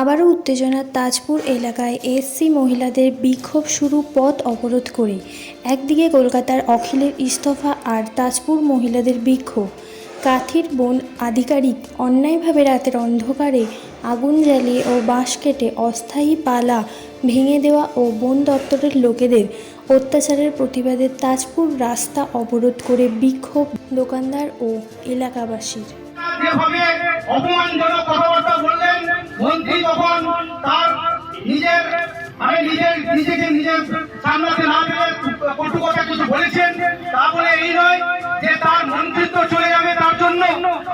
আবারও উত্তেজনার তাজপুর এলাকায় এসসি মহিলাদের বিক্ষোভ শুরু পথ অবরোধ করে একদিকে কলকাতার অখিলের ইস্তফা আর তাজপুর মহিলাদের বিক্ষোভ। কাথির বন আধিকারিক অন্যায়ভাবে রাতের অন্ধকারে আগুন জ্বালিয়ে ও বাঁশ কেটে অস্থায়ী পালা ভেঙে দেওয়া ও বন দপ্তরের লোকেদের অত্যাচারের প্রতিবাদে তাজপুর রাস্তা অবরোধ করে বিক্ষোভ দোকানদার ও এলাকাবাসীর। যেভাবে অপমানজনক কথাবার্তা বললেন, মন্ত্রী তখন তার নিজের মানে নিজের, নিজেকে নিজের সামলাতে না পেরে কটু কথা কিছু বলেছেন। তা বলে এই নয় যে তার মন্ত্রিত্ব চলে যাবে, তার জন্য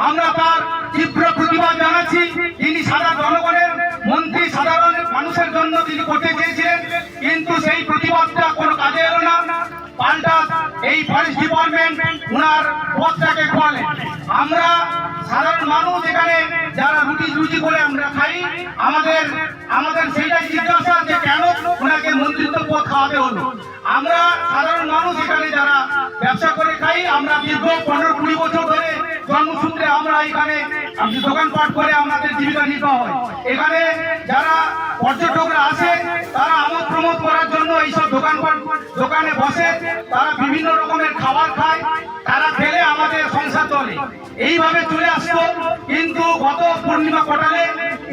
আমরা তার তীব্র প্রতিবাদ জানাচ্ছি। তিনি সাদা জনগণের, মন্ত্রী সাধারণ মানুষের জন্য তিনি করতে চেয়েছিলেন, কিন্তু সেই প্রতিবাদটা কোনো কাজে এলো না। পাল্টা এই ফরেস্ট ডিপার্টমেন্ট উনার পথটাকে খোয়ালেন। আমরা সাধারণ মানুষ এখানে যারা রুটি রুটি করে আমরা খাই, আমাদের আমাদের সেইটাই জিজ্ঞাসা যে কেন ওনাকে মন্ত্রিত্ব পদ খাওয়াতে হলো। আমরা সাধারণ মানুষ এখানে যারা ব্যবসা করে খাই, আমরা দীর্ঘ পনেরো কুড়ি বছর ধরে আমরা এখানে দোকানপাট করে আমাদের জীবিকা নির্বাহ হয়। এখানে যারা পর্যটকরা আসে, তারা আমোদ প্রমোদ করার জন্য এইসব দোকানপাট দোকানে বসে, তারা বিভিন্ন রকমের খাবার খায়, তারা খেলে আমাদের সংসার চলে। এইভাবে চলে আসতো, কিন্তু গত পূর্ণিমা কটালে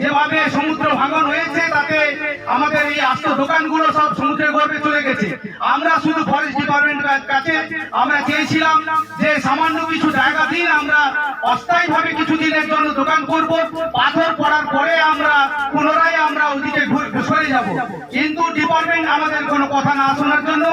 যেভাবে সমুদ্র ভাঙন হয়েছে, তাতে আমাদের এই আস্ত দোকানগুলো সব সমুদ্রের গর্ভে চলে গেছে। আমরা শুধু ফরেস্ট ডিপার্টমেন্ট কাছে আমরা চেয়েছিলাম যে সামান্য আমরা অস্থায়ীভাবে কিছুদিনের জন্য দোকান করব। পাথর পড়ার পরে আমরা, পুনরায় আমরা ওদিকে সরে যাব। কিন্তু ডিপার্টমেন্ট আমাদের কোনো কথা না শোনার জন্য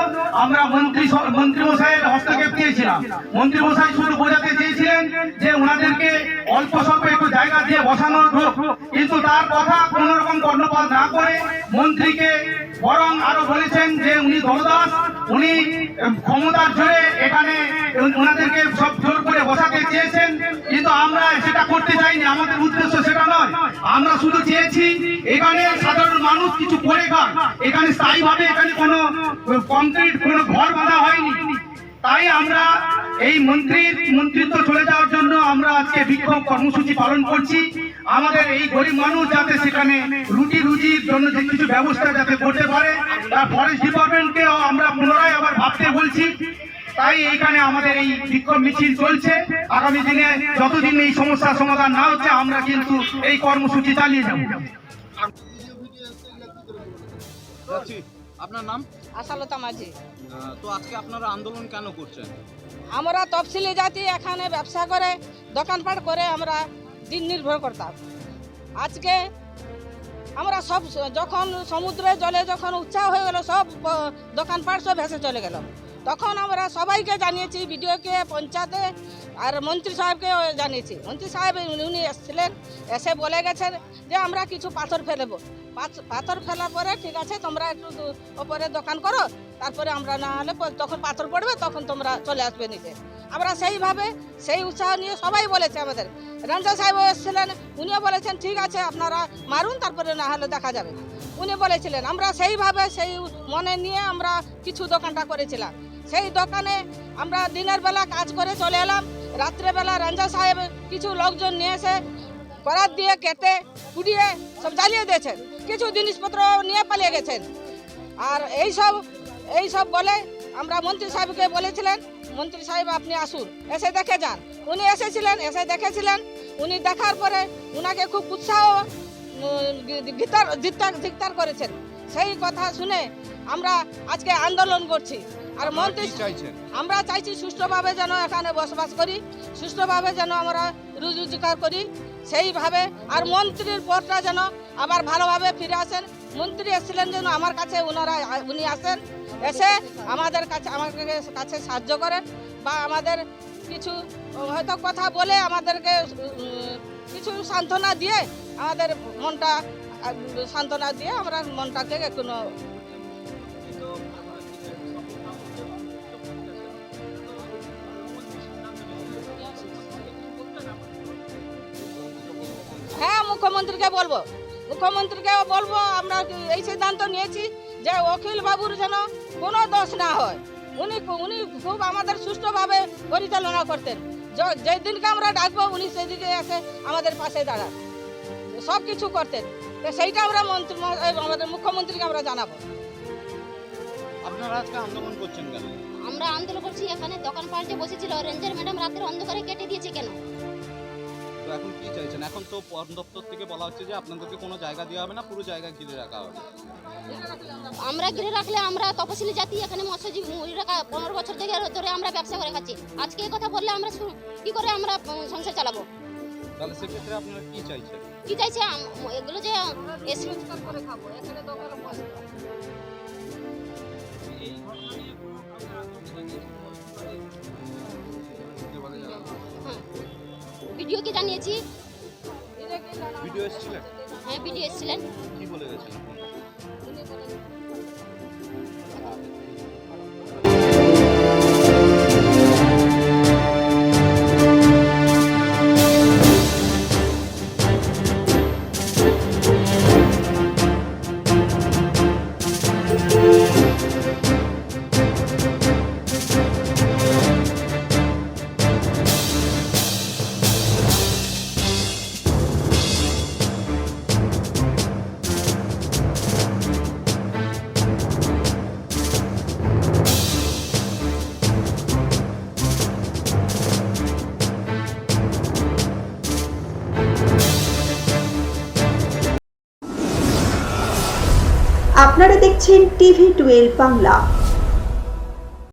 আমরা মন্ত্রী মন্ত্রী মশাইয়ের হস্তক্ষেপ দিয়েছিলাম মন্ত্রী মশাই শুধু বোঝাতে চেয়েছিলেন যে ওনাদেরকে অল্প স্বল্প একটু জায়গা দিয়ে বসানোর হোক। কিন্তু তার কথা কোন রকম কর্ণপাত না করে মন্ত্রীকে বরং আরও বলেছেন যে উনি দলদাস উনি ক্ষমতার জোরে এখানে ওনাদেরকে সব জোর করে বসাতে চেয়েছেন, কিন্তু আমরা সেটা করতে চাইনি। আমাদের উদ্দেশ্য সেটা নয়। আমরা শুধু চেয়েছি এখানে সাধারণ মানুষ কিছু করে খান এখানে স্থায়ীভাবে এখানে কোনো কংক্রিট কোনো ঘর বাঁধা হয়নি। তাই আমরা এই মন্ত্রীর মন্ত্রিত্ব চলে যাওয়ার জন্য আমরা আজকে বিক্ষোভ কর্মসূচি পালন করছি। আমাদের এই গরিব মানুষ যাতে সেখানে রুটি রুজির জন্য যে কিছু ব্যবস্থা যাতে করতে পারে তার ফরেস্ট ডিপার্টমেন্টকেও আমরা পুনরায় আবার ভাবতে বলছি। তাই এইখানে আমাদের এই বিক্ষোভ মিছিল চলছে। আগামী দিনে যতদিন এই সমস্যার সমাধান না হচ্ছে আমরা কিন্তু এই কর্মসূচি চালিয়ে যাব। আপনার নাম? আশালতা মাঝি। তো আজকে আপনারা আন্দোলন কেন করছেন? আমরা তফসিলি জাতি এখানে ব্যবসা করে দোকানপাট করে আমরা দিন নির্ভর করতাম। আজকে আমরা সব যখন সমুদ্রে জলে যখন উৎসাহ হয়ে গেল, সব দোকানপাট সব ভেসে চলে গেল। তখন আমরা সবাইকে জানিয়েছি, বিডিওকে, পঞ্চায়েতে আর মন্ত্রী সাহেবকে জানিয়েছি। মন্ত্রী সাহেব উনি- এসছিলেন, এসে বলে গেছেন যে, আমরা কিছু পাথর ফেলব। পাথর ফেলার পরে, ঠিক আছে, তোমরা একটু ওপরে দোকান করো, তারপরে আমরা না হলে যখন পাথর পড়বে, তখন তোমরা চলে আসবে নিচে। আমরা সেইভাবে, সেই উৎসাহ নিয়ে সবাই বলেছে আমাদের। রঞ্জা সাহেব এসেছিলেন, উনিও বলেছেন, ঠিক আছে, আপনারা মারুন, তারপরে না হলে দেখা যাবে। উনি বলেছিলেন, আমরা সেইভাবে, সেই মনে নিয়ে আমরা কিছু দোকানটা করেছিলাম। সেই দোকানে আমরা দিনের বেলা কাজ করে চলে এলাম। রাত্রেবেলা রঞ্জা সাহেব কিছু লোকজন নিয়ে এসে করাত দিয়ে কেটে পুড়িয়ে সব জ্বালিয়ে দিয়েছেন। কিছু জিনিসপত্র নিয়ে পালিয়ে গেছেন। আর এই সব এই সব বলে আমরা মন্ত্রী সাহেবকে বলেছিলেন মন্ত্রী সাহেব আপনি আসুন এসে দেখে যান। উনি এসেছিলেন এসে দেখেছিলেন। উনি দেখার পরে উনাকে খুব উৎসাহ গীতার ধিক্কার করেছেন। সেই কথা শুনে আমরা আজকে আন্দোলন করছি। আর মন্ত্রী আমরা চাইছি সুষ্ঠুভাবে যেন এখানে বসবাস করি সুষ্ঠুভাবে যেন আমরা রুজি রোজগার করি। সেইভাবে আর মন্ত্রীর পদটা যেন আবার ভালোভাবে ফিরে আসেন। মন্ত্রী এসেছিলেন যেন আমার কাছে ওনারা উনি আসেন, এসে আমাদের কাছে আমাদের কাছে সাহায্য করেন বা আমাদের কিছু, হয়তো কথা বলে আমাদেরকে, কিছু সান্ত্বনা দিয়ে আমাদের মনটা, সান্ত্বনা দিয়ে আমরা মনটাকে কোনো হ্যাঁ মুখ্যমন্ত্রীকে বলব। মুখ্যমন্ত্রীকে বলব আমরা এই সিদ্ধান্ত নিয়েছি যে অখিল বাবুর যেন কোনো দোষ না হয়। উনি উনি খুব আমাদের সুষ্ঠুভাবে পরিচালনা করতেন। য- যেই দিনকে আমরা ডাকবো উনি সেদিকে এসে আমাদের পাশে দাঁড়ান। সব কিছু করতেন। তো সেইটা আমরা মন্ত্রী আমাদের মুখ্যমন্ত্রীকে আমরা জানাব। আপনারা আজকে আন্দোলন করছেন কেন? আমরা আন্দোলন করছি এখানে দোকান যে বসেছিল রেঞ্জার ম্যাডাম রাতের অন্ধকারে কেটে দিয়েছে কেন? তো এখন কি চাইছেন? এখন তো বন দপ্তর থেকে বলা হচ্ছে যে আপনাদেরকে কোনো জায়গা দেওয়া হবে না পুরো জায়গা ঘিরে রাখা হবে। আমরা ঘিরে রাখলে আমরা তপশিলি জাতি এখানে মৎস্যজীবী মহিলারা পনেরো বছর থেকে ধরে আমরা ব্যবসা করে খাচ্ছি। আজকে এই কথা বললে আমরা কি করে আমরা সংসার চালাবো? তাহলে সেক্ষেত্রে আপনারা কি চাইছেন? কি চাইছে এগুলো যে এসি করে খাব এখানে ভিডিওকে জানিয়েছি। হ্যাঁ ভিডিও এসেছিলেন। কি বলে গেছেন আপনারা দেখছেন টিভি টুয়েলভ বাংলা।